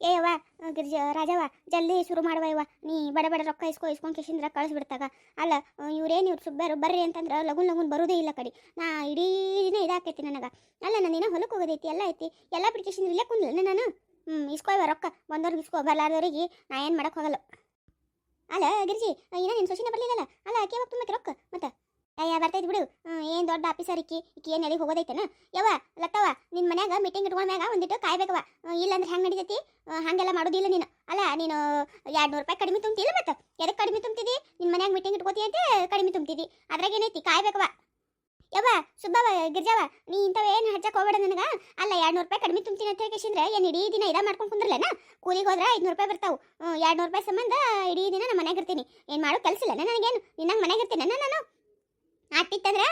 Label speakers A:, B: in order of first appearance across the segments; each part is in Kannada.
A: ಏ ಗಿರಿಜ, ರಾಜವ್ವ, ಜಲ್ದಿ ಶುರು ಮಾಡುವ ಇವ ನೀ ಬಡ ಬಡ ರೊಕ್ಕ ಇಸ್ಕೊ, ಇಸ್ಕೊಂಡು ಕಿಶಿಂದ್ರ ಕಳಿಸ್ಬಿಡ್ತಾಗ. ಅಲ್ಲ ಇವ್ರೇನು ಇವ್ರು ಸುಬ್ಬರು, ಬರ್ರಿ ಅಂತಂದ್ರೆ ಲಗುನ್ ಲಗುನ್ ಬರೋದೇ ಇಲ್ಲ ಕಡಿ. ನಾ ಇಡೀ ದಿನ ಇದಾಕೈತಿ ನನಗೆ. ಅಲ್ಲ, ನಾನು ಏನೋ ಹೊಲಕ್ಕೆ ಹೋಗೋದೈತಿ, ಎಲ್ಲ ಐತಿ. ಎಲ್ಲ ಬಿಟ್ಟು ಕಿಶಿಂದ್ರ ಇಲ್ಲೇ ಕುಂದಿಲ್ಲ ನಾನು? ಹ್ಞೂ ಇಸ್ಕೊ ಇವ ರೊಕ್ಕ. ಬಂದವ್ರಿಗೆ ಇಸ್ಕೊ, ಬರ್ಲಾರ್ದವ್ರಿಗೆ ನಾ ಏನು ಮಾಡೋಕ್ಕೆ ಹೋಗಲ್ಲ. ಅಲ್ಲ, ಗಿರ್ಜಿ ಏನೋ ನಿನ್ನ ಸೊಸಿನ ಬರ್ಲಿಲ್ಲಲ್ಲ ಅಲ್ಲ ಆಕೆ ಯಾವಾಗ ತುಂಬಕ್ಕೆ ರೊಕ್ಕ ಮತ್ತೆ ಅಯ್ಯ ಬರ್ತೈತಿ ಬಿಡು. ಏನು ದೊಡ್ಡ ಆಫೀಸರ್ ಇಕ್ಕಿ ಇಕ್ಕಿ ಏನು ಎಲ್ಲಿಗೆ ಹೋಗೋದೈತೇನ? ಯವ್ವ ಲತ್ತವ ನಿನ್ನ ಮನ್ಯಾಗ ಮೀಟಿಂಗ್ ಇಟ್ಕೊಂಡ್ಮ್ಯಾಗ ಒಂದಿಟ್ಟು ಕಾಯ್ಬೇಕವ ಇಲ್ಲಾಂದ್ರೆ ಹೆಂಗೆ ನಡಿತೈತಿ? ಹಾಗೆಲ್ಲ ಮಾಡೋದಿಲ್ಲ ನೀನು. ಅಲ್ಲ, ನೀನು ಎರಡು ನೂರು ರೂಪಾಯಿ ಕಡಿಮೆ ತುಂಬ್ತಿಲ್ಲ ಮತ್ತೆ? ಎದಕ್ಕೆ ಕಡಿಮೆ ತುಂಬ್ತಿದಿ? ನಿನ್ನ ಮನ್ಯಾಗ ಮೀಟಿಂಗ್ ಇಟ್ಕೋತಿ ಅಂತ ಕಡಿಮೆ ತುಂಬ್ತಿದಿ. ಅದ್ರಾಗ ಏನೈತಿ? ಕಾಯ್ಬೇಕವ ಯವ್ವ ಸುಬ್ಬವ ಗಿರ್ಜಾವ ನೀ ಇಂಥವೇನು ಹಚ್ಚಕ್ಕೆ ಹೋಗ್ಬೇಡ ನನಗ? ಅಲ್ಲ ಎರಡು ನೂರು ರೂಪಾಯಿ ಕಡಿಮೆ ತುಂಬ್ತೀನಿ ಅಂತ ಕೇಶಿಂದ್ರೆ ಏನು ಇಡೀ ದಿನ ಇದ ಮಾಡ್ಕೊಂಡು ಕುಂದ್ರಲ್ಲ ಕೂಲಿಗೆ ಹೋದ್ರೆ ಐದುನೂರು ರೂಪಾಯಿ ಬರ್ತಾವು. ಎರಡು ನೂರು ರೂಪಾಯಿ ಸಂಬಂಧ ಇಡೀ ದಿನ ನಮ್ಮ ಮನೆಗೆ ಇರ್ತೀನಿ. ಏನು ಮಾಡೋ ಕೆಲಸ ಇಲ್ಲ ನನಗೇನು? ನಿನ್ನಂಗೆ ಮನೆಗೆ ಇರ್ತೀನಿ ನಾನು? ಆಟಿತ್ತಂದ್ರೆ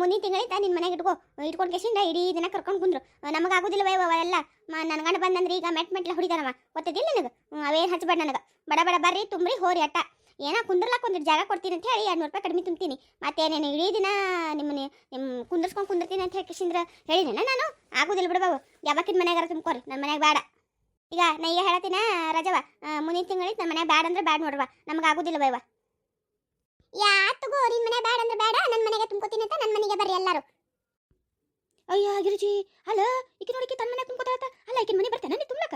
A: ಮುಂದಿನ ತಿಂಗಳಿಂದ ನಿನ್ನ ಮನೆಗೆ ಇಟ್ಕೋ. ಇಟ್ಕೊಂಡು ಕೇಸಿಂದ ಇಡೀ ದಿನ ಕರ್ಕೊಂಡು ಕುಂದ್ರು. ನಮಗಾಗೋದಿಲ್ಲ ವಯವ ಅವೆಲ್ಲ? ನನ್ನ ಗಂಡ ಬಂದಂದ್ರೆ ಈಗ ಮೆಟ್ ಮೆಟ್ಲ ಹುಡಿದಾರಮ್ಮ ಗೊತ್ತಿದ್ದಿಲ್ಲ ನನಗೆ? ಅವೇನು ಹಚ್ಚಬೇಡ ನನಗೆ. ಬಡ ಬಡ ಬರ್ರಿ, ತುಂಬ್ರಿ, ಹೋರಿ ಅಟ್ಟ. ಏನೋ ಕುಂದ್ರಲಾಕ ಕುಂದ್ರ, ಜಾಗ ಕೊಡ್ತೀನಿ ಅಂತ ಹೇಳಿ ಎರಡು ನೂರು ರೂಪಾಯಿ ಕಡಿಮೆ ತುಂಬ್ತೀನಿ. ಮತ್ತೇನೇನು ಇಡೀ ದಿನ ನಿಮ್ಮನೆ ನಿಮ್ಮ ಕುಂದರ್ಸ್ಕೊಂಡು ಕುಂದಿರ್ತೀನಿ ಅಂತ ಹೇಳಿ ಕಿಶಿಂದ್ರ ಹೇಳಿದ್ದೇನೆ ನಾನು? ಆಗೋದಿಲ್ಲ ಬಿಡು ಬಾಬು ಮನೆಗಾರ ತುಂಬ್ಕೋರಿ. ನನ್ನ ಮನೆಗೆ ಬೇಡ ಈಗ ನಾ ಈಗ ಹೇಳ್ತೀನ, ರಜವ ಮುಂದಿನ ತಿಂಗಳಿಂದ ನಮ್ಮ ಮನ್ಯಾಗ ಬ್ಯಾಡ ಅಂದ್ರೆ ಬ್ಯಾಡ ನೋಡ್ರವ ನಮ್ಗೆ ಆಗೋದಿಲ್ಲ ಬೈವ ಯಾತಗೋ ನಿನ್ ಮನೆ ಬೇಡ ಅಂದ್ರೆ ಬೇಡ ನನ್ನ ಮನೆಗೆ ತುಂಬ್ಕೋತೀನಿ ಅಂತ ನನ್ನ ಮನೆಗೆ ಬರ್ರಿ ಎಲ್ಲರೂ. ಅಯ್ಯೋ ಗಿರಿಜಿ ಹಲೋ ಈಕಿ ನೋಡಿಕೆ ತನ್ನ ಮನೆ ತುಂಬ್ಕೋತಾಳತ್ತ ಅಲ್ಲ ಈಕಿನ ಮನೆ ಬರ್ತಾನ ನೀ ತುಂಬ್ಲಕ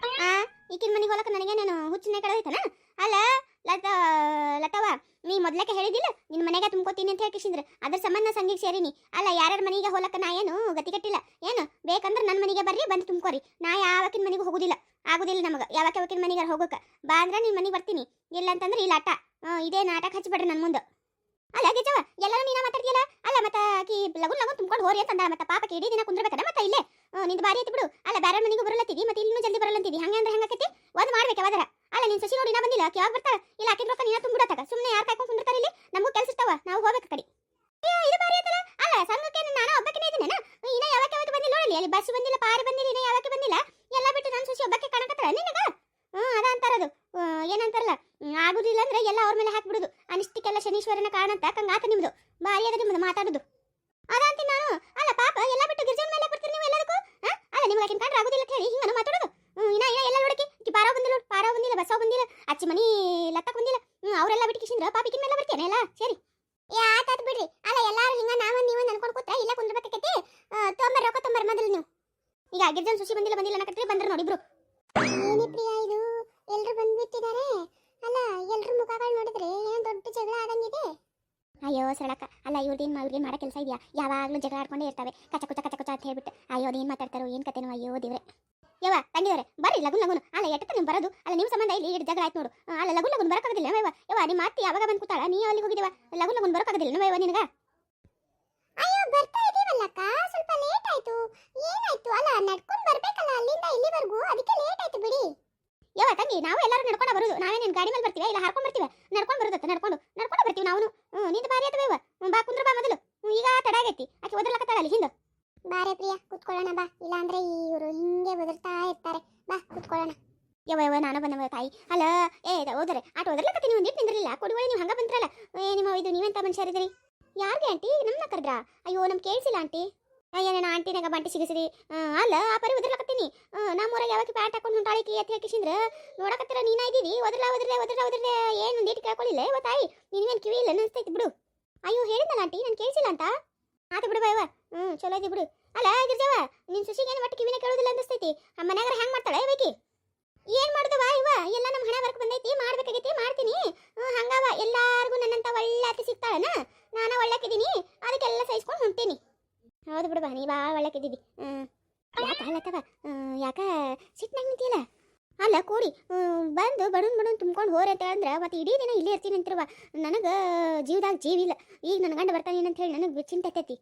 A: ಆ ಈಕಿನ ಮನೆಗೆ ಹೋಲಕ ನನಗೆ ನಾನು ಹುಚ್ಚಿನ ಕಳೆದೈತನ ಅಲ್ಲ ಲತ ಲತವ ನೀ ಮೊದ್ಲಕ್ಕೆ ಹೇಳಿದಿಲ್ಲ ನಿನ್ನ ಮನೆಗೆ ತುಂಬ್ಕೋತೀನಿ ಅಂತ ಹೇಳ್ಕಿಸಿದ್ರ ಅದ್ರ ಸಂಬಂಧ ಸಂಗಿಗೆ ಸೇರಿನಿ ಅಲ್ಲ ಯಾರ್ಯಾರ ಮನೆಗೆ ಹೋಲಕ್ಕ ನಾ ಏನು ಗತಿ ಕಟ್ಟಿಲ್ಲ. ಏನು? ಬೇಕಂದ್ರೆ ನನ್ನ ಮನೆಗೆ ಬರ್ರಿ ಬಂದು ತುಂಬ್ಕೋರಿ. ನಾ ಯಾವಕಿನ ಮನೆಗೆ ಹೋಗುದಿಲ್ಲ. ಆಗುದಿಲ್ಲ ನಮಗೆ. ಯಾವಕ್ಕೆ ಯಾವಕಿನ ಮನೆಗೆ ಹೋಗಕ್ಕೆ ಬಾ ಅಂದ್ರೆ ನಿನ್ನ ಮನೆಗೆ ಬರ್ತೀನಿ. ಇಲ್ಲ ಅಂತಂದ್ರೆ ಆಟ. ಆ, ಇದೇ ನಾಟಕ ಹಚ್ಚಿಬಿಡ್ರಿ ನನ್ನ ಮುಂದೆ. ಅಲ್ಲ ಗಿಜವ ಎಲ್ಲರೂ ನೀನ ಮಾತಾಡ್ತೀಯಲ್ಲ? ಅಲ್ಲ ಮತ್ತೆ ಆಕಿ ಲಗುನ್ ಲಗುನ್ ತುಂಬ್ಕೊಂಡು ಹೋರಿ ಅಂತಂದ. ಮತ್ತೆ ಪಾಪಕ್ಕೆ ಇಡೀ ದಿನ ಕುಂದ್ರಬೇಕಲ್ಲ ಮತ್ತೆ ಇಲ್ಲೇ? ನಿಂದು ಬಾರಿ ಐತಿ ಬಿಡು. ಅಲ್ಲ ಬೇರೆ ಮನೆಗೂ ಬರಲತ್ತಿದಿ ಮತ್ತೆ ಇಲ್ಲೂ ಜಲ್ದಿ ಬರಲಂತಿದಿ ಹಂಗೆ ಅಂದ್ರೆ ಹೆಂಗಾಕೈತಿ ಒಂದು ಮಾಡ್ಬೇಕು ಯಾವ್ದಾರ. ಅಲ್ಲ, ನಿನ್ ಸಸಿ ನೋಡಿ ನಾ ಬಂದಿಲ್ಲ? ಆಕೆ ಯಾವಾಗ ಬರ್ತಾರ ಇಲ್ಲ ಆಕೆ ರೊಕ್ಕ ನೀನ ತುಂಬಿಡತ್ತಾಗ? ಸುಮ್ಮನೆ ಯಾರು ಕಾಯ್ಕೊಂಡು ಕುಂದಿರ್ತಾರ ಇಲ್ಲಿ? ನಮಗೂ ಕೆಲಸ ಇರ್ತಾವ, ನಾವು ಹೋಗ್ಬೇಕು ಕಡೆ. ಇದು ಬಾರಿ ಐತಲ್ಲ ಅಲ್ಲ, ಸಂಘಕ್ಕೆ ನಾನು ಒಬ್ಬಕ್ಕೆ ಇದೀನೇನ ಇನ್ನ ಯಾವಾಗ ಯಾವಾಗ ಬಂದಿಲ್ಲ ನೋಡಲಿ ಅಲ್ಲಿ ಬಸ್ ಬಂದಿಲ್ಲ, ಪಾರಿ ಬಂದಿಲ್ಲ, ಇನ್ನ ಯಾವಾಗ ಬಂದಿಲ್ಲ? ಎಲ್ಲ ಬಿಟ್ಟು ನನ್ನ ಸಸಿ ಒಬ್ಬಕ್ಕೆ ಕಾಣಕತ್ತಾಳ ನಿನಗ? ಹ್ಞೂ ಅದ ಅಂತಾರದು ಏನಂತಾರಲ್ಲ? ಆಗುದಿಲ್ಲ ಅಂದ್ರೆ ಎಲ್ಲ ಅವ್ರ ಮೇಲೆ ಹಾಕ್ಬಿಡುದು. ಅನಿಷ್ಟಕ್ಕೆಲ್ಲ ಶನೀಶ್ವರನ ಕಾರಣಂತ ಕಂಗಾತ ನಿಮ್ದು. ಬಾರಿ ಅದ ನಿಮ್ದು ಮಾತಾಡುದು. ಅದಂತೀನಿ ನಾನು. ಅಲ್ಲ, ಪಾಪ, ಎಲ್ಲ ಬಿಟ್ಟು ಗಿರ್ಜನ್ ಮೇಲೆ ಬಿಡ್ತೀನಿ ನೀವು ಎಲ್ಲದಕ್ಕೂ? ಅಲ್ಲ, ನಿಮ್ಗೆ ಆಕಿನ ಕಂಡ್ರೆ ಆಗುದಿಲ್ಲ ಅಂತ ಹೇಳಿ ಹಿಂಗ ಮಾತಾಡೋದು. ಇನ್ನ ಪಾರ ಬಂದಿಲ್ಲ ಅಚ್ಚಿ ಮನಿ ಲತ್ತಕ್ ಬಂದಿಲ್ಲ. ಹ್ಞೂ ಅವರೆಲ್ಲ ಬಿಟ್ಟು ಕಿಶಿಂದ್ರ ಪಾಪಿಕಿನ ಮೇಲೆ ಬರ್ತೇನೆ ಎಲ್ಲ ಸರಿ. ಯಾತಾತ್ ಬಿಡ್ರಿ. ಅಲ್ಲ ಎಲ್ಲಾರು ಹಿಂಗ ನಾವ ನೀವು ಅನ್ಕೊಂಡ್ ಕೂತ್ರ ಇಲ್ಲ ಕುಂದ್ರಬೇಕೈತಿ ತೊಂಬರ್ ರೊಕ್ಕ ತೊಂಬರ್ ಮೊದಲು ನೀವು. ಈಗ ಗಿರ್ಜನ್ ಸುಶಿ ಬಂದಿಲ್ಲ ಬಂದಿಲ್ಲ ಅನ್ನಕತ್ರಿ ಬಂದ್ರ ನೋಡಿ ಇಬ್ರು. ಏನೇ ಪ್ರಿಯಾ ಇದು? ಎಲ್ಲರೂ ಬಂದ್ಬಿಟ್ಟಿದ್ದಾರೆ ಅಲ್ಲ ಎಲ್ಲರೂ ಮುಖಗಳು ನೋಡಿದ್ರೆ ಏನು ದೊಡ್ಡ ಜಗಳ ಆದಂಗಿದೆ. ಅಯ್ಯೋ ಸರಳಕ್ಕ. ಅಲ್ಲ ಇವ್ರದೇನು ಇವ್ರಿಗೆ ಮಾಡೋ ಕೆಲಸ ಇದೆಯಾ? ಯಾವಾಗಲೂ ಜಗಳ ಆಡ್ಕೊಂಡೇ ಇರ್ತವೆ. ಕಚ ಕುಚ ಕಚ ಕುಚ ಅಂತ ಹೇಳ್ಬಿಟ್ಟು. ಅಯ್ಯೋ ಅದೇನು ಮಾತಾಡ್ತಾರೋ ಏನು ಕತೆನೋ ಅಯ್ಯೋ ದೇವ್ರೆ. ಯವ್ವ ತಂಗಿದವ್ರೆ ಬರ್ರಿ ಲಗುನ್ ಲಗುನ್. ಅಲ್ಲ ಎಟ್ಟಕ್ಕೆ ನೀವು ಬರೋದು? ಅಲ್ಲ ನಿಮ್ಮ ಸಂಬಂಧ ಇಲ್ಲಿ ಇಟ್ಟು ಜಗಳ ಆಯ್ತು ನೋಡು. ಅಲ್ಲ ಲಗುನ್ ಲಗುನ್ ಬರಕಾಗದಿಲ್ಲ ಯವ ಯವ್ವ ನಿಮ್ಮ ಅತ್ತಿ ಯಾವಾಗ ಬಂದು ಕೂತಾಳ? ನೀ ಅಲ್ಲಿ ಹೋಗಿದ್ದೀವ ಲಗುನ್ ಲಗುನ್ ಬರಕಾಗದಿಲ್ಲ ಯವ ನಿನಗ? ಅಯ್ಯೋ ಬರ್ತಾ ಇದೀವಲ್ಲಕ್ಕ? ಸ್ವಲ್ಪ ಲೇಟ್ ಆಯ್ತು. ಏನಾಯ್ತು? ಅಲ್ಲ ನಡ್ಕೊಂಡು ಬರ್ಬೇಕಲ್ಲ ಅಲ್ಲಿಂದ ಇಲ್ಲಿವರೆಗೂ? ಅದಕ್ಕೆ ಲೇಟ್ ಆಯ್ತು ಬಿಡಿ. ಯವ ತಂಗಿ ನಾವು ಎಲ್ಲರೂ ನಡ್ಕೊಂಡು ಬರೋದು. ನಾವೇ ನಿನ್ ಗಾಡಿ ಮೇಲೆ ಬರ್ತೀವಿ. ಇಲ್ಲ ಹಾರ್ಕೊಂಡ್ ಬರ್ತೀವಿ ನಡ್ಕೊಂಡು ಬರೋದತ್ತ ನಡ್ಕೊಂಡು ನಡ್ಕೊಂಡು ಬರ್ತೀವಿ ನಾವು ಹ್ಞೂ ನಿಂದು ಬಾರಿ ಆಯ್ತು ಯವ್ವ ಹ್ಮ್, ಬಾ ಕುಂದ್ರ ಬಾ ಮೊದಲು ಹ್ಮ್, ಈಗ ತಡ ಆಗೈತಿ ಆಕೆ ಓದರ್ಲಕತ್ತಾಳ ಅಲ್ಲಿ ಹಿಂದೆ ಬಾರೆ ಪ್ರಿಯ ಕುತ್ಕೊಳ್ಳೋಣ ಬಾ ಇಲ್ಲಾಂದ್ರೆ ಇವರು ಹಿಂಗೆ ಬದರ್ತಾ ಇರ್ತಾರೆ ಬಾ ಯವ್ವ ನಾನು ಬಂದವ ತಾಯಿ. ಅಲ್ಲ ಏ ಹೋದರೆ. ಆಟ ನೀವು ಒಂದಿಟ್ಟು ನಿಂದ್ರಿಲ್ಲ ಕೊಡುವಳಿ ನೀವು ಹಂಗ ಬಂದ್ರಲ್ಲ? ಏ, ನಿಮ್ಮ ಇದು ನೀವೆಂತ ಮನುಷ್ಯರಿದ್ರಿ ಯಾರಿಗೆ ಆಂಟಿ? ನಮ್ಮನ್ನ ಕರೆದ್ರ ಅಯ್ಯೋ ನಮ್ ಕೇಳಿಸಿಲ್ಲ ಆಂಟಿ. ಅಯ್ಯನ ಆಂಟಿನಾಗ ಬಂಟಿ ಸಿಗಿಸಿರಿ ಅಲ್ಲ ಆ ಪರಿ ಒದರ್ಲಕತ್ತೀನಿ ನಮ್ಮೂರಾಗ ಯಾವಾಗ ಪ್ಯಾಂಟ್ ಹಾಕೊಂಡು ಹೊಂಟಾಳಿಕಿ ಎತ್ತಿ ಹಾಕಿಸಿಂದ್ರ ನೋಡಕತ್ತಿರ, ನೀನ ಇದ್ದೀವಿ ಒದರ್ಲ ಒದರ್ಲೆ ಒದರ್ಲ ಒದರ್ಲೆ ಏನು ನೀಟ್ ಕೇಳ್ಕೊಳ್ಳಿಲ್ಲ ಇವ ತಾಯಿ, ನಿನ್ವೇನು ಕಿವಿ ಇಲ್ಲ ಅನಿಸ್ತೈತಿ ಬಿಡು. ಅಯ್ಯೋ, ಹೇಳಿದ್ನಲ್ಲ ಆಂಟಿ ನಾನು ಕೇಳಿಸಿಲ್ಲ ಅಂತ? ಆತ ಬಿಡು ಬಾಯವ ಹ್ಞೂ ಚಲೋ ಐತಿ ಬಿಡು. ಅಲ್ಲ ಗಿರ್ಜವ ನಿನ್ ಸುಶಿಗೆ ಏನು ಒಟ್ಟು ಕಿವಿನ ಕೇಳೋದಿಲ್ಲ ಅನಿಸ್ತೈತಿ ಆ ಮನ್ಯಾಗ ಹೆಂಗ್ ಮಾಡ್ತಾಳೆ ಬೇಕಿ ಏನ್ ಮಾಡುದವ ಇವ? ಎಲ್ಲ ನಮ್ಮ ಹಣ ವರ್ಕ್ ಬಂದೈತಿ, ಮಾಡ್ಬೇಕಾಗೈತಿ, ಮಾಡ್ತೀನಿ. ಹಂಗವ ಎಲ್ಲಾರ್ಗು ನನ್ನಂತ ಒಳ್ಳೆ ಅತಿ ಸಿಗ್ತಾಳನ? ನಾನು ಒಳ್ಳೆಕಿದ್ದೀನಿ ಅದಕ್ಕೆಲ್ಲ ಸಹಿಸ್ಕೊಂಡು ಹೊಂಟೀನಿ. ಹೌದು ಬಾ ನೀ ಬಾ ಒಳ್ಳೆಕಿದ್ದೀವಿ ಯಾಕೆ ಅಲ್ಲತ್ತವ ಯಾಕ? ಸಿಟ್ನಾಗ ನಿಂತಿಯಲ್ಲ? ಅಲ್ಲ ಕೂಡಿ ಬಂದು ಬಡನ್ ಬಡನ್ ತುಂಬ್ಕೊಂಡು ಹೋರಿ ಅಂತ ಅಂದ್ರೆ ಮತ್ತೆ ಇಡೀ ದಿನ ಇಲ್ಲೇ ಇರ್ತೀನಿ ಅಂತಿರುವ. ನನಗೆ ಜೀವದಾಗ ಜೀವ ಇಲ್ಲ. ಈಗ ನನ್ನ ಗಂಡ ಬರ್ತಾನೆ ಅಂತ ಹೇಳಿ ನನಗೆ ಚಿಂತೆ ಆತೈತಿ.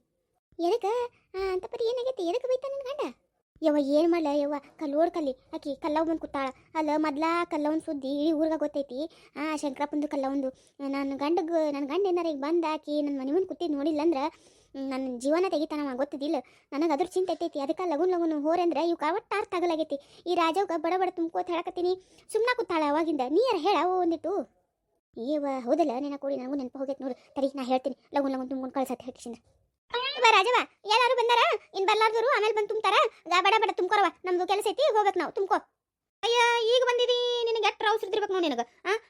A: ಎದಕ್ಕೆ? ಅಂತ ಪರಿ ಏನಾಗೈತಿ? ಎದಕ್ಕೆ ಬೈತಾನ ನನ್ನ ಗಂಡ? ಯವ್ವ, ಏನು ಮಾಡಲ ಯವ್ವ? ಕಲ್ಲೋಡ್ ಕಲ್ಲಿ. ಆಕಿ ಕಲ್ಲವ್ ಬಂದು ಕುತ್ತಾಳ ಅಲ್ಲ, ಮೊದ್ಲ ಕಲ್ಲವನ್ ಸುದ್ದಿ ಇಡೀ ಊರ್ಗ ಗೊತ್ತೈತಿ. ಆ, ಶಂಕರಪ್ಪಂದು ಕಲ್ಲವಂದು. ನನ್ನ ಗಂಡಗ ನನ್ನ ಗಂಡ ಏನಾರ ಈಗ ಬಂದ ಆಕಿ ನನ್ನ ಮನೆ ಮುಂದೆ ಕೂತಿದ್ದು ನೋಡಿಲ್ಲ ಅಂದ್ರೆ ನನ್ನ ಜೀವನ ತೆಗಿತಾನ ಗೊತ್ತಿದ್ದಿಲ್ಲ ನನಗೆ ಅದ್ರ ಚಿಂತೆ ಐತೈತಿ. ಅದಕ್ಕೆ ಲಗುನ್ ಲಗುನ್ ಹೋರೆ ಅಂದ್ರೆ ಇವ್ ಒಟ್ಟು ಅರ್ಥ ತಗಲಾಗೈತಿ ಈ ರಾಜವ್ಗ ಬಡ ಬಡ ತುಂಬ್ಕೋತ ಹೇಳಕತ್ತೀನಿ. ಸುಮ್ಮನೆ ಕುತ್ತಾಳ ಅವಾಗಿಂದ. ನೀಯಾರ ಹೇಳ? ಒಂದಿಟ್ಟು. ಏವ ಹೌದಲ್ಲ? ನಿನ್ನ ಕೂಡಿ, ನನಗೂ ನೆನಪು ಹೋಗೈತೆ ನೋಡು. ತಡಿ, ನಾ ಹೇಳ್ತೀನಿ. ಲಗುನ್ ಲಗುನ್ ತುಂಬ್ಕೊಂಡು ಕಳ್ಸತ್ತೆ ಹೇಳ್ಕಿಸಿಂದ ರಾಜವ ಎಲ್ಲಾರು ಬಂದಾರ? ಇನ್ ಬರ್ಲಾರ್ದವ್ರು ಆಮೇಲೆ ಬಂದು ತುಂಬ್ತಾರ? ಬಡ ಬಡ ತುಂಬ್ಕೊರವ ನಮ್ದು ಕೆಲಸ ಐತಿ ಹೋಗ್ಬೇಕು ನಾವು, ತುಂಬ್ಕೋ. ಅಯ್ಯ, ಈಗ ಬಂದಿದಿ? ನಿನಗೆ ಎಷ್ಟು ರೌಸ್ ಇರ್ಬೇಕು ನೋಡಿ ನಿನಗೆ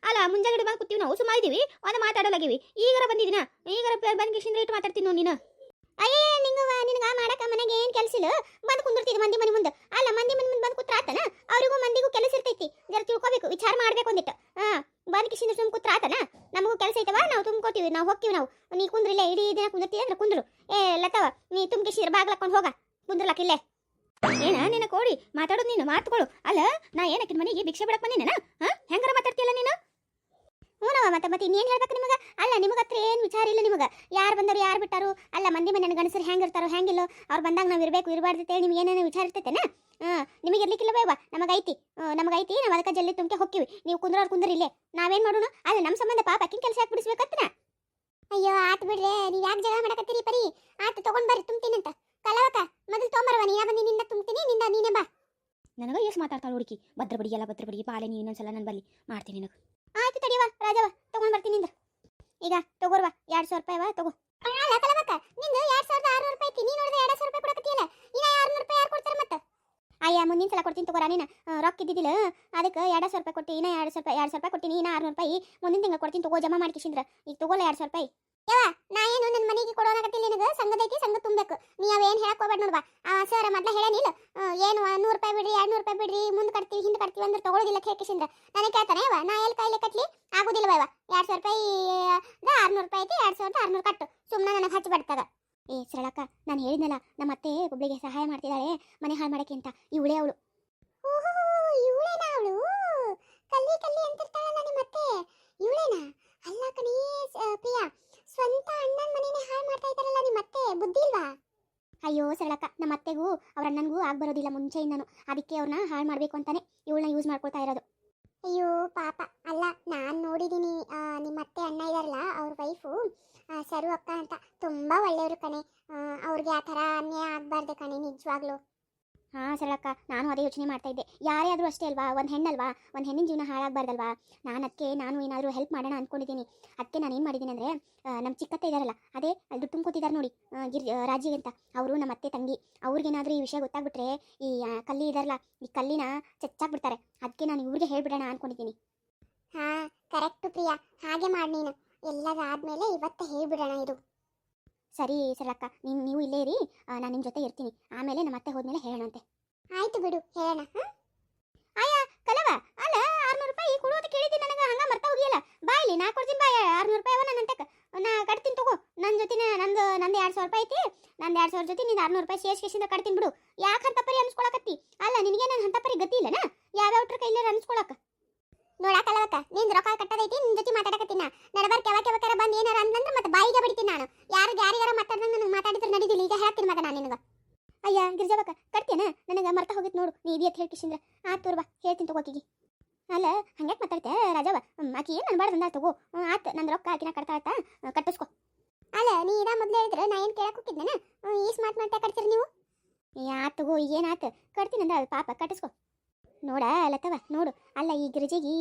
A: ಅಲ್ಲ ಮುಂಜಾಗಡೆ ಬಂದು ಕೂತೀವಿ ನಾವು, ಸುಮ್ಮ ಇದೀವಿ ಒಂದು ಮಾತಾಡಲಾಗಿವಿ ಈಗರ ಬಂದಿದ್ದೀನ? ಈಗರ ಬಂದು ಕಿಶನ್ ರೇಟ್ ಮಾತಾಡ್ತೀನಿ ನೋಡಿ ನೀನು. ಅಯ್ಯ ನಿಂಗ ನಿನಗ ಮಾಡಕ ಮನೆಗೆ ಏನು ಕೆಲಸ ಇಲ್ಲ? ಬಂದು ಕುಂದಿರ್ತೀವಿ ಮಂದಿ ಮನೆ ಮುಂದೆ. ಅಲ್ಲ, ಮಂದಿ ಮನೆ ಮುಂದೆ ಬಂದು ಕೂತ್ರಾತನ ಅವರಿಗೂ ಮಂದಿಗೂ ಕೆಲಸ ಇರ್ತೈತಿ. ಜರ ತಿಳ್ಕೊಬೇಕು, ವಿಚಾರ ಮಾಡ್ಬೇಕು ಅಂದಿಟ್ಟು ಹಾ ಬಂದು ಕಿಶಿಂದ್ರ ಸುಮ್ ಕೂತ್ರಾತನ ನಮಗೂ ಕೆಲಸ ಐತವ? ನಾವು ತುಂಬ್ಕೋತೀವಿ, ನಾವು ಹೋಗ್ತೀವಿ ನಾವು. ನೀ ಕುಂದ್ರಿಲ್ಲ ಇಡೀ ದಿನ ಕುಂದಿರ್ತೀವಿ ಅಂದ್ರೆ ಕುಂದ್ರು. ಏ ಲತವ ನೀ ತುಂಬ ಕಿಶಿಂದ್ರ ಬಾಗ್ಲಕ್ಕೊಂಡು ಹೋಗ. ಕುಂದ್ರಲಕ್ಕ ಇಲ್ಲೇ. ಏನ, ನಿನ್ನ ಕೋಡಿ ಮಾತಾಡೋದು ನೀನು ಮಾತುಗಳು ಅಲ್ಲ, ನಾ ಏನಕ್ಕಿನ ಮನೆಗೆ ಭಿಕ್ಷೆ ಬಿಡಕ್ ಬಂದಿನ ಹೆಂಗಾರ ಮಾತಾಡ್ತಿಯಲ್ಲ ನೀನು? ಹ್ಞೂನವ ಮತ್ತೆ ಮತ್ತೆ ಇನ್ನೇನು ಹೇಳ್ಬೇಕು ನಿಮಗೆ? ಅಲ್ಲ ನಿಮಗೆ ಹತ್ರ ಏನು ವಿಚಾರ ಇಲ್ಲ ನಿಮಗೆ? ಯಾರು ಬಂದರು ಯಾರು ಬಿಟ್ಟರು? ಅಲ್ಲ ಮಂದಿ ಮನೆ ಗಣಸರು ಹೆಂಗಿರ್ತಾರೋ ಹೆಂಗಿಲ್ಲೋ ಅವ್ರು ಬಂದಾಗ ನಾವು ಇರಬೇಕು ಇರಬಾರ್ದು ಅಂತೇಳಿ ನಿಮ್ಗೆ ಏನೇನು ವಿಚಾರ ಇರ್ತೈತೆನಾ? ಹಾಂ ನಿಮಗೆ ಇರ್ಲಿಕ್ಕಿಲ್ಲ ಬೇವ ನಮಗೈತಿ ನಮಗೈತಿ ನಾವು ಅದಕ್ಕೆ ಜಲ್ದಿ ತುಂಬಿಕೆ ಹೊಕ್ಕಿವಿ. ನೀವು ಕುಂದ್ರವ್ರು ಕುಂದ್ರಿ ಇಲ್ಲೇ. ನಾವೇನು ಮಾಡೋಣ? ಅಲ್ಲ ನಮ್ಮ ಸಂಬಂಧ ಪಾಪ ಅಕ್ಕಿನ ಕೆಲಸ ಯಾಕೆ ಬಿಡಿಸ್ಬೇಕತ್ತನ ಅಯ್ಯೋ ಆತು ಬಿಡ್ರೆ ನೀವು ಯಾಕೆ ಜಗಳ ಮಾಡಕತ್ತೀರಿ ಪರಿ? ಆತು ತೊಗೊಂಡು ಬರ್ರಿ ತುಂಬ್ತೀನಂತ ಕಲವಕ ಮೊದಲು ತೊಂಬರವ ನೀ ಬಂದು ನಿನ್ನ ತುಂಬ್ತೀನಿ ನಿನ್ನ ನೀನೇ ಬಾ. ನನಗೆ ಎಷ್ಟು ಮಾತಾಡ್ತಾಳೆ ಹುಡುಕಿ? ಭದ್ರ ಎಲ್ಲಾ ಎಲ್ಲ ಭದ್ರ ಬಡಿ ಪಾಲೆ ನೀ ಇನ್ನೊಂದ್ಸಲ ನಾನು ಬಲ್ಲಿ. ಮಾಡ್ತೀನಿ ನಿನಗೆ. ಆಯ್ತು ತಡಿಯವ ರಾಜವ ತಗೊಂಡ್ ಬರ್ತೀನಿ ನಿಂದ್ರ. ಈಗ ತಗೋರ್ವ ಎರಡ್ ಸಾವಿರ ರೂಪಾಯಿ ತಗೋ. ಅಲ್ಲ ಕಲವಕ್ಕ ನಿಂದು ಎರಡ್ ಸಾವಿರದ ಆರ್ನೂರು ರೂಪಾಯಿ ಐತಿ ನೀ ನೋಡಿದ್ರೆ ಎರಡ್ ಸಾವಿರ ರೂಪಾಯಿ ಕೊಡಕತ್ತಿಯಲ್ಲ ಇನ್ನ ಆರ್ನೂರು ರೂಪಾಯಿ ಯಾರು ಕೊಡ್ತಾರ ಮತ್ತೆ? ಅಯ್ಯ ಮುಂದಿನ ಸಲ ಕೊಡ್ತೀನಿ ತಗೋರ ನೀನು. ರೊಕ್ಕ ಇದ್ದಿದ್ದಿಲ್ಲ ಅದಕ್ಕೆ ಎರಡು ಸಾವಿರ ರೂಪಾಯಿ ಕೊಟ್ಟಿ ಇನ್ನ ಎರಡು ಸಾವಿರ ರೂಪಾಯಿ ಎರಡು ಸಾವಿರ ರೂಪಾಯಿ ಕೊಟ್ಟಿನಿ ಇನ್ನ ಆರ್ನೂರು ರೂಪಾಯಿ. ಮುಂದಿನ ತಿಂಗಳು ಕೊಡ್ತೀನಿ ತಗೋ ಜಮಾ ಮಾಡ್ಕಿಸಿಂದ್ರ ಈಗ ತಗೋಲ್ಲ ಎರಡು ಸಾವಿರ ರೂಪಾಯಿ. ಯವ್ವ ನಾ ಏನು ನನ್ನ ಮನೆಗೆ ಕೊಡೋನಾಗತ್ತಿಲ್ಲ ನಿನಗೆ? ಸಂಘದೈತಿ ಸಂಘ ತುಂಬಬೇಕು. ನೀ ಅವೇನು ಹೇಳಕ್ ಹೋಗ್ಬೇಡ ನೋಡ್ಬಾ. ಸರ್ ಮೊದ್ಲ ಹೇಳೇನಿಲ್ಲ ಆ, ಏನು ನೂರು ರೂಪಾಯಿ ಬಿಡ್ರಿ ಎರಡು ನೂರು ರೂಪಾಯಿ ಬಿಡ್ರಿ ಮುಂದೆ ಕಟ್ತೀವಿ ಹಿಂದೆ ಕಟ್ತೀವಿ ಅಂದ್ರೆ ತಗೊಳ್ಳೋದಿಲ್ಲ ಕೇಕಿಸಿಂದ್ರ ನನಗೆ ಕೇಳ್ತಾನೆ ಯವ್ವ ನಾ ಎಲ್ಲಿ ಕೈಲಿ ಕಟ್ಲಿ? ಆಗುದಿಲ್ಲ ಯವ್ವ? ಎರಡು ಸಾವಿರ ರೂಪಾಯಿ ಆರ್ನೂರು ರೂಪಾಯಿ ಐತಿ ಎರಡು ಸಾವಿರದ ಆರ್ನೂರು ಕಟ್ಟು. ಸುಮ್ಮನೆ ನನಗೆ ಹಚ್ಚಿ ಬಿಡ್ತದ. ಏ ಸರಳಕ್ಕ ನಾನು ಹೇಳಿದ್ನಲ್ಲ ನಮ್ಮ ಅತ್ತೆ ಒಬ್ಳಿಗೆ ಸಹಾಯ ಮಾಡ್ತಿದ್ದಾಳೆ ಮನೆ ಹಾಳು ಮಾಡಕ್ಕೆ ಅಂತ. ಇವಳೇ ಅವಳು. ಇವಳೇನಾ ಅವಳು? ಕಲ್ಲಿ ಕಲ್ಲಿ ಅಂತಿರ್ತಾಳಲ್ಲ ನಿಮ್ಮ ಅತ್ತೆ ಇವಳೇನಾ? ಅಲ್ಲ ಪ್ರಿಯಾ ಸ್ವಂತ ಅಣ್ಣನ ಮನೆನೇ ಹಾಳು ಮಾಡ್ತಾ ಇದ್ದಾರಲ್ಲ ನಿಮ್ಮ ಅತ್ತೆ? ಬುದ್ಧಿ ಇಲ್ವಾ? ಅಯ್ಯೋ ಸರಳಕ್ಕ ನಮ್ಮ ಅತ್ತೆಗೂ ಅವ್ರ ಅಣ್ಣನಿಗೂ ಆಗ್ ಬರೋದಿಲ್ಲ ಮುಂಚೆಯಿಂದನು. ಅದಕ್ಕೆ ಅವ್ರನ್ನ ಹಾಳು ಮಾಡಬೇಕು ಅಂತಾನೆ ಇವಳನ್ನ ಯೂಸ್ ಮಾಡ್ಕೊಳ್ತಾ ಇರೋದು. ಅಯ್ಯೋ ಪಾಪ. ಅಲ್ಲ, ನಾನು ನೋಡಿದ್ದೀನಿ ನಿಮ್ಮ ಅತ್ತೆ ಅಣ್ಣ ಇದಾರಲ್ಲ, ಅವ್ರ ವೈಫು ಸರು ಅಕ್ಕ ಅಂತ. ತುಂಬ ಒಳ್ಳೆಯವರು ಕಣೆ. ಅವ್ರಿಗೆ ಆ ಥರ ಅನ್ಯಾಯ ಆಗಬಾರ್ದು ಕಣೆ ನಿಜವಾಗ್ಲೂ. ಸರಳಕ್ಕ ನಾನು ಅದೇ ಯೋಚನೆ ಮಾಡ್ತಾ ಇದ್ದೆ. ಯಾರೇ ಆದರೂ ಅಷ್ಟೇ ಅಲ್ವಾ? ಒಂದು ಹೆಣ್ಣಲ್ವಾ? ಒಂದು ಹೆಣ್ಣಿನ ಜೀವನ ಹಾಳಾಗಬಾರ್ದಲ್ವಾ? ನಾನು ಅದಕ್ಕೆ ನಾನು ಏನಾದರೂ ಹೆಲ್ಪ್ ಮಾಡೋಣ ಅಂದ್ಕೊಂಡಿದ್ದೀನಿ ಅದಕ್ಕೆ ನಾನು ಏನು ಮಾಡಿದ್ದೀನಿ ಅಂದರೆ ನಮ್ಮ ಚಿಕ್ಕತ್ತೆ ಇದ್ದಾರಲ್ಲ ಅದೇ ಅಲ್ಲಿ ದುಡ್ಡು ತುಂಬ್ಕೊತಿದ್ದಾರೆ ನೋಡಿ ಗಿರ್ ರಾಜಿ ಅಂತ. ಅವರು ನಮ್ಮ ಅತ್ತೆ ತಂಗಿ. ಅವ್ರಿಗೇನಾದರೂ ಈ ವಿಷಯ ಗೊತ್ತಾಗ್ಬಿಟ್ರೆ ಈ ಕಲ್ಲಿ ಇದಾರಲ್ಲ ಈ ಕಲ್ಲಿನ ಚಚ್ಚಾಕ್ಬಿಡ್ತಾರೆ. ಅದಕ್ಕೆ ನಾನು ಇವ್ರಿಗೆ ಹೇಳ್ಬಿಡೋಣ ಅಂದ್ಕೊಂಡಿದ್ದೀನಿ ಹಾಂ ಕರೆಕ್ಟ್ ಪ್ರಿಯಾ. ಹಾಗೆ ಮಾಡಿ ನೀನು. ಎಲ್ಲದಾದ್ಮೇಲೆ ಇವತ್ತೇ ಹೇಳ್ಬಿಡೋಣ ಇದು. ಸರಿ ಸರಕ್ಕ ನೀನು ನೀವು ಇಲ್ಲೇ ಇರಿ. ನಾನು ನಿಮ್ಮ ಜೊತೆ ಇರ್ತೀನಿ. ಆಮೇಲೆ ನಮ್ಮ ಅತ್ತೆ ಹೋದ್ಮೇಲೆ ಹೇಳೋಣಂತೆ. ಆಯ್ತು ಬಿಡು, ಹೇಳೋಣ ಆಯ, ಕಲವ, ಅಲ್ಲ, ಆರ್ನೂರು ರೂಪಾಯಿ ಕೊಡೋದು ಕೇಳಿದ್ದೀನಿ ನನಗೆ ಹಂಗ ಮರ್ತಾ ಹೋಗಿಯಲ್ಲ? ಬಾ ಇಲ್ಲಿ, ನಾ ಕೊಡ್ತೀನಿ ಬಾ, ಆರ್ನೂರು ರೂಪಾಯಿ ಅವ ನನ್ನ ಅಂತೆಕ್ ನಾ ಕಟ್ತೀನಿ ತಗೋ ನನ್ನ ಜೊತೆ ನಂದು ನಂದು ಎರಡು ಸಾವಿರ ರೂಪಾಯಿ ಐತಿ, ನಂದು ಎರಡು ಸಾವಿರ ಜೊತೆ ನೀನು ಆರ್ನೂರು ರೂಪಾಯಿ ಶೇಷ್ ಕೇಸಿಂದ ಕಟ್ತೀನಿ ಬಿಡು. ಯಾಕೆ ಅಂತ ಪರಿ ಅನ್ಸ್ಕೊಳಕತ್ತಿ? ಅಲ್ಲ, ನಿನಗೆ ನನ್ನ ಅಂತ ಪರಿ ಗತಿ ಇಲ್ಲನ? ಯಾವ್ಯಾವ್ರ ಕೈಲೇ ಅನ್ಸ್ಕೊಳಕ? ನೋಡಾಕಲ್ಲವಕ್ಕ ನಿಂದು ರೊಕ್ಕ ಕಟ್ಟದೈತಿ, ನಿನ್ ಜೊತೆ ಮಾತಾಡಕತ್ತೀನಿ. ನಡಬಾರ್ಕ ಯಾವಾಗ ಯಾವಾಗ ಬಂದು ಏನಾರ ಅಂದ್ರೆ ಮತ್ತೆ ಬಾಯಿಗೆ ಬಿಡ್ತೀನಿ ನಾನು ಯಾರು ಯಾರಿಗಾರ ಮಾತಾಡ್ದಂಗೆ ನನಗೆ ಮಾತಾಡಿದ್ರೆ ನಡೀದಿಲ್ಲ ಈಗ ಹೇಳ್ತೀನಿ ಮಗ ನಾನು ನಿನಗೆ ಅಯ್ಯ ಗಿರ್ಜಾವಕ್ಕ ಕಟ್ತೇನ ನನಗೆ ಮರ್ತ ಹೋಗಿತ್ತು ನೋಡು ಬಾ ಆತ್ ತೋರ್ಬಾ ಹೇಳ್ತೀನಿ ತಗೋಕಿಗೆ ಅಲ್ಲ, ಹಂಗ್ಯಾಕೆ ಮಾತಾಡ್ತೆ ರಾಜವ ಆಕಿ ಏನು ಅನ್ಬಾರ್ದು ಅಂದ ತಗೋ. ಆತು ಆತ್ ನನ್ನ ರೊಕ್ಕ ಆಕಿನ ಕಟ್ತಾಳ್ತಾ ಕಟ್ಟಿಸ್ಕೊ. ಅಲ್ಲ, ನೀ ಇದ ಮೊದ್ಲು ಹೇಳಿದ್ರೆ ನಾ ಏನು ಕೇಳಕ್ ಹೋಗಿದ್ದೇನೆ ಈ ಸ್ಮಾರ್ಟ್ ಮಾಡ್ತಾ ಕಟ್ತೀರಿ ನೀವು? ಏ ಆತುಗೋ ತಗೋ ಈಗೇನಾತ್ ಕಟ್ತೀನಿ ಅಂದ ಪಾಪ, ಕಟ್ಟಿಸ್ಕೊ. ನೋಡ ಲತವ ನೋಡು. ಅಲ್ಲ, ಈ ಗಿರಿಜೆಗೆ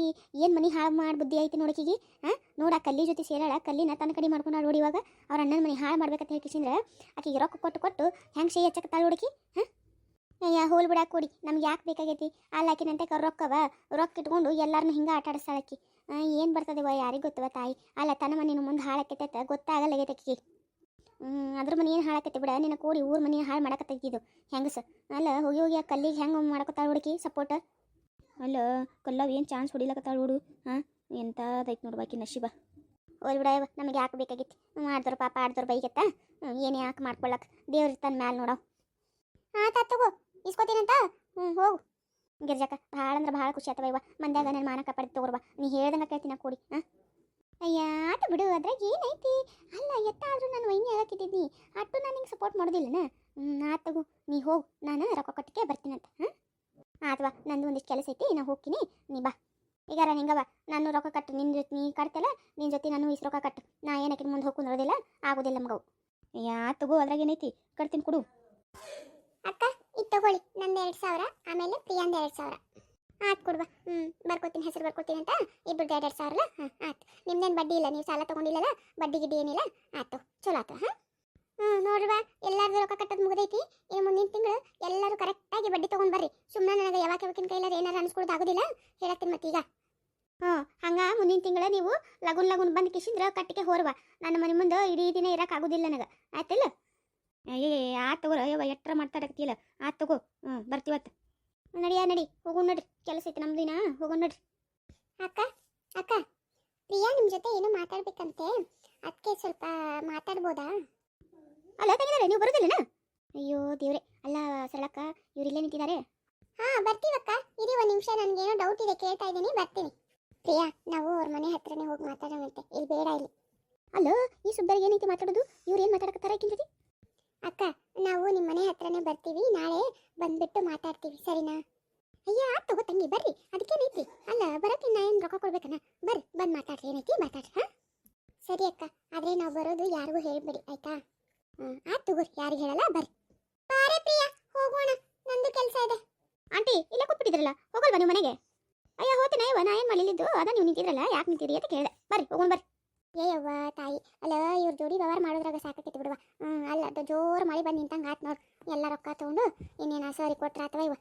A: ಏನು ಮನೆ ಹಾಳು ಮಾಡಿ ಬುದ್ಧಿ ಐತಿ ನೋಡಕಿಗಿ ಹಾಂ, ನೋಡ ಕಲ್ಲಿ ಜೊತೆ ಸೇರಾಳ, ಕಲ್ಲಿನ ತನ್ನ ಕಡೆ ಮಾಡ್ಕೊಂಡು ನೋಡಿ ಇವಾಗ. ಅವ್ರ ಅಣ್ಣನ ಮನೆ ಹಾಳು ಮಾಡ್ಬೇಕಂತ ಹೇಳ್ಕಿಸಿಂದ್ರೆ ಆಕಿಗೆ ರೊಕ್ಕ ಕೊಟ್ಟು ಕೊಟ್ಟು ಹೆಂಗೆ ಶೇ ಹಚ್ಚಕತ್ತಾಳ ಹುಡುಕಿ ಹಾಂ? ಅಯ್ಯ, ಹೋಲ್ ಬಿಡಾಕ ಕೊಡಿ. ನಮ್ಗೆ ಯಾಕೆ ಬೇಕಾಗೈತಿ? ಕರ್ ರೊಕ್ಕವ. ರೊಕ್ಕ ಇಟ್ಕೊಂಡು ಎಲ್ಲಾರನ್ನು ಹಿಂಗೆ ಆಟ ಆಡಿಸ್ತಾಳ ಆಕಿ. ಏನು ಬರ್ತದವ ಯಾರಿಗೆ ಗೊತ್ತವ ತಾಯಿ? ಅಲ್ಲ, ತನ್ನ ಮನೇನು ಮುಂದೆ ಹಾಳಾಕೈತೆ ಗೊತ್ತಾಗಲ್ಲಾಗೈತೆ ಆಕಿಗೆ. ಹ್ಞೂ ಅದ್ರ ಮನೆ ಏನು ಹಾಳಾಕತ್ತಿ ಬಿಡ. ನಿನ್ನ ಕೂಡಿ ಊರ ಮನೆ ಹಾಳು ಮಾಡಕತ್ತೈತಿ ಇದು. ಹೆಂಗಸ? ಅಲ್ಲ, ಹೋಗಿ ಹೋಗಿ ಆ ಕಲ್ಲಿಗೆ ಹೆಂಗೆ ಮಾಡಕತ್ತಾಳ ಹುಡುಕಿ ಸಪೋರ್ಟ್ ಅಲ್ಲ, ಕಲ್ಲವ್ ಏನು ಚಾನ್ಸ್ ಹೊಡಿಲಕತ್ತಾಳ ಹುಡು. ಹಾಂ ಎಂಥದೈತೆ ನೋಡು ಬಾಕಿ ನಶೀಬ. ಹೋಲ್ ಬಿಡ ನಮಗೆ ಯಾಕೆ ಬೇಕಾಗಿತ್ತು ಮಾಡಿದ್ರು ಪಾಪ ಆಡ್ದವ್ರು ಬೈಗತ್ತ? ಏನು ಯಾಕೆ ಮಾಡ್ಕೊಳಕ್? ದೇವ್ರ ತನ್ನ ಮ್ಯಾಲೆ ನೋಡೋ ಹಾಂ ತಾ ತಗೋ. ಇಸ್ಕೋತೀನಂತ ಹ್ಞೂ ಹೋಗು. ಗಿರ್ಜಕ್ಕ, ಭಾಳ ಅಂದ್ರೆ ಭಾಳ ಖುಷಿ ಆತವ ಇವ. ಮಂದ್ಯಾಗ ನನ್ನ ಮಾನ ಕಾಪಾಡಿ ತಗೋರ್ವ ನೀ ಹೇಳ್ದಂಗೆ ಕೇಳ್ತೀನಿ ನಾ ಕೂಡಿ ಹಾಂ ಅಯ್ಯ ಬಿಡು, ಅದ್ರಾಗ ಏನೈತಿ? ಅಲ್ಲ, ಎತ್ತಾದ್ರೂ ನಾನು ವೈನಿ ಹೇಳಕ್ಕಿದ್ದೀನಿ ಅಟ್ಟು ನಾನು ನಿಂಗೆ ಸಪೋರ್ಟ್ ಮಾಡೋದಿಲ್ಲನ? ಆ ತಗೋ, ನೀ ಹೋಗು. ನಾನು ರೊಕ್ಕ ಕೊಟ್ಟಿಗೆ ಬರ್ತೀನಂತ, ಹಾಂ? ಆತ್ವಾ ನಂದು ಒಂದಿಷ್ಟು ಕೆಲಸ ಐತಿ, ನಾ ಹೋಗ್ತೀನಿ. ನೀ ಬಾ. ಈಗಾರ ನಿಂಗವ ನಾನು ರೊಕ್ಕ ಕಟ್ಟು ನಿನ್ನ ಜೊತೆ ನೀ ಕಟ್ತಲ್ಲ ನಿನ್ನ ಜೊತೆ ನಾನು ಇಸ್ ರೊಕ್ಕ ಕಟ್ಟು ನಾ ಏನಕ್ಕೆ ಮುಂದೆ ಹೋಗು ನೋಡೋದಿಲ್ಲ ಆಗೋದಿಲ್ಲ ಮಗವು ಯಾ ತಗೋ, ಅದ್ರಾಗ ಏನೈತಿ? ಕಟ್ತೀನಿ ಕೊಡು. ಅಕ್ಕ ಇದು ತಗೊಳ್ಳಿ. ನಂದು ಎರಡು ಸಾವಿರ, ಆಮೇಲೆ ಪ್ರಿಯಾಂದ ಎರಡು ಸಾವಿರ. ಆಯ್ತು ಕೊಡುವ. ಹ್ಞೂ ಬರ್ಕೋತೀನಿ ಹೆಸರು ಬರ್ಕೊತೀನಿ ಅಂತ. ಇಬ್ಬರದ್ದು ಎರಡು ಎರಡು ಸಾವಿರ ಹಾಂ ಆಯ್ತು ನಿಮ್ದೇನು ಬಡ್ಡಿ ಇಲ್ಲ? ನೀವು ಸಾಲ ತೊಗೊಂಡಿಲ್ಲಲ್ಲ? ಬಡ್ಡಿ ಗಿಡ್ಡಿ ಏನಿಲ್ಲ? ಆಯ್ತು ಚಲೋ ಆಯ್ತು ಹಾಂ? ಹ್ಞೂ ನೋಡ್ರವ ಎಲ್ಲರದ್ದು ರೊಕ್ಕ ಕಟ್ಟೋದು ಮುಗಿದೈತಿ. ಇನ್ನು ಮುಂದಿನ ತಿಂಗಳು ಎಲ್ಲರೂ ಕರೆಕ್ಟಾಗಿ ಬಡ್ಡಿ ತೊಗೊಂಡು ಬರ್ರಿ. ಸುಮ್ಮನೆ ನನಗೆ ಯಾವಾಗ ಯಾವಾಗಿನ ಕೈಲಾರ ಏನಾರು ಅನ್ಸ್ಕೊಳ್ಳೋದು ಆಗೋದಿಲ್ಲ. ಹೇಳತ್ತೀನಿ ಮತ್ತೀಗ ಹ್ಞೂ ಹಂಗೆ ಮುಂದಿನ ತಿಂಗಳು ನೀವು ಲಗುನ್ ಲಗುನ್ ಬಂದು ಕಿಶಿಂದ್ರ ಕಟ್ಟಿಗೆ ಹೋರ್ವ. ನನ್ನ ಮನೆ ಮುಂದೆ ಇಡೀ ದಿನ ಇರೋಕ್ಕಾಗೋದಿಲ್ಲ ನನಗೆ. ಆಯ್ತಿಲ್ಲ? ಏ ಆತ್ ತಗೋರ ಅಯ್ಯವ ಎಟ್ರ ಮಾತಾಡಕತ್ತಿಲ್ಲ ಆತ್ ತಗೋ ಹ್ಞೂ ಬರ್ತೀವತ್ತು ನಡಿಯ ನಡಿ ಹೋಗೋಣ ನಡ್ರಿ ಕೆಲಸ ಐತಿ ನಮ್ದು ದಿನ ಹೋಗೋಣ ನಡ್ರಿ. ಅಕ್ಕ ಅಕ್ಕ ಪ್ರಿಯಾ ನಿಮ್ಮ ಜೊತೆ ಏನೋ ಮಾತಾಡ್ಬೇಕಂತೆ. ಅದಕ್ಕೆ ಸ್ವಲ್ಪ ಮಾತಾಡ್ಬೋದಾ? ಅಲ್ಲ ತಂಗಿದಾರೆ ನೀವು ಬರೋದಿಲ್ಲನ ಅಯ್ಯೋ ದೇವ್ರೆ. ಅಲ್ಲ ಸರಳಕ್ಕ ಇವರಿಲ್ಲೇ ನಿಂತಿದ್ದಾರೆ. ಹಾ ಬರ್ತೀವಕ್ಕ. ಇರಿ ಒಂದು ನಿಮಿಷ ನನಗೇನೋ ಡೌಟ್ ಇದೆ ಕೇಳ್ತಾ ಇದ್ದೀನಿ ಬರ್ತೀನಿ. ಪ್ರಿಯಾ ನಾವು ಅವ್ರ ಮನೆ ಹತ್ರನೇ ಹೋಗಿ ಮಾತಾಡೋಣಂತೆ. ಇಲ್ಲಿ ಬೇಡ ಇಲ್ಲಿ. ಅಲ್ಲೋ ಈ ಸುಬ್ಬರಿಗೆ ಏನೈತಿ ಮಾತಾಡೋದು? ಇವ್ರು ಏನು ಮಾತಾಡಕತ್ತಾರ ಕಿಂತದಿ ಅಕ್ಕ, ನಾವು ನಿಮ್ಮ ಮನೆ ಹತ್ರನೇ ಬರ್ತೀವಿ, ನಾಳೆ ಬಂದ್ಬಿಟ್ಟು ಮಾತಾಡ್ತೀವಿ, ಸರಿನಾ? ಅಯ್ಯ ತಗೋ ತಂಗಿ, ಬರ್ರಿ, ಅದಕ್ಕೇನೈತಿ? ಅಲ್ಲ ಬರೋಕೆ ನಾ ಏನು ರೊಕ್ಕ ಕೊಡ್ಬೇಕನ? ಬರ್ರಿ, ಬಂದು ಮಾತಾಡ್ರಿ, ಏನೈತಿ? ಮಾತಾಡ್ರಿ, ಹಾ? ಸರಿ ಅಕ್ಕ, ಆದರೆ ನಾವು ಬರೋದು ಯಾರಿಗೂ ಹೇಳ್ಬೇಡಿ, ಆಯ್ತಾ? ಹ್ಞೂ ಆಯ್ತು ತಗೋರಿ ಯಾರಿಗೆ ಹೇಳಲ್ಲ, ಬರ್ರಿ. ಬಾರೆ ಪ್ರಿಯ, ಹೋಗೋಣ, ನಂದು ಕೆಲಸ ಇದೆ. ಆಂಟಿ, ಇಲ್ಲ ಕೂತ್ಬಿಟ್ಟಿದ್ರಲ್ಲ, ಹೋಗಲ್ವಾ ನೀವು ಮನೆಗೆ? ಅಯ್ಯ, ಹೋತಿನ ಇವ ನಾ ಏನು ಮಲಿಲಿದ್ದು ಅದ ನೀವು ನಿಂತಿದ್ರಲ್ಲ, ಯಾಕೆ ನಿಂತಿದ್ರಿ ಅಂತ ಕೇಳಿದೆ. ಬರ್ರಿ, ಹೋಗೋಣ, ಬರ್ರಿ. ಏಯವ್ವ, ತಾಯಿ. ಅಲ್ಲ, ಇವ್ರ ಜೋಡಿ ವ್ಯವಹಾರ ಮಾಡೋದ್ರಾಗ ಸಾಕಾಕೈತಿ ಬಿಡುವ ಹ್ಞೂ ಅಲ್ಲ ಅದು ಜೋರು ಮಳೆ ಬಂದು ನಿಂತಂಗೆ ಆತು ನೋಡು. ಎಲ್ಲ ರೊಕ್ಕ ತೊಗೊಂಡು ಇನ್ನೇನು ಸರಿ ಕೊಟ್ರ ಅಥವಾ ಇವ.